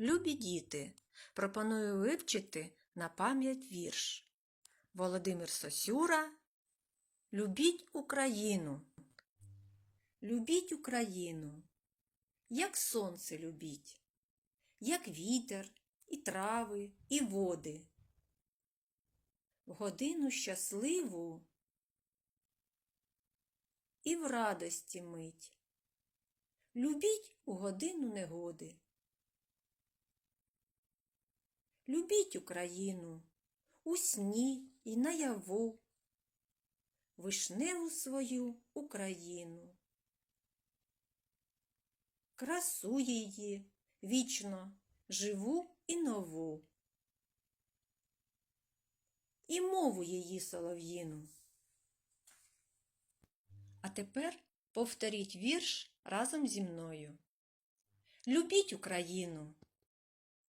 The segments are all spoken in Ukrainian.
Любі діти, пропоную вивчити на пам'ять вірш. Володимир Сосюра Любіть Україну. Любіть Україну, як сонце любіть, як вітер, і трави, і води. В годину щасливу і в радості мить. Любіть у годину негоди. Любіть Україну у сні і наяву, вишневу свою Україну. Красу її вічно живу і нову, і мову її солов'їну. А тепер повторіть вірш разом зі мною. Любіть Україну,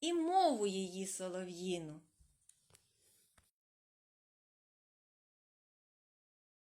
і мову її солов'їну.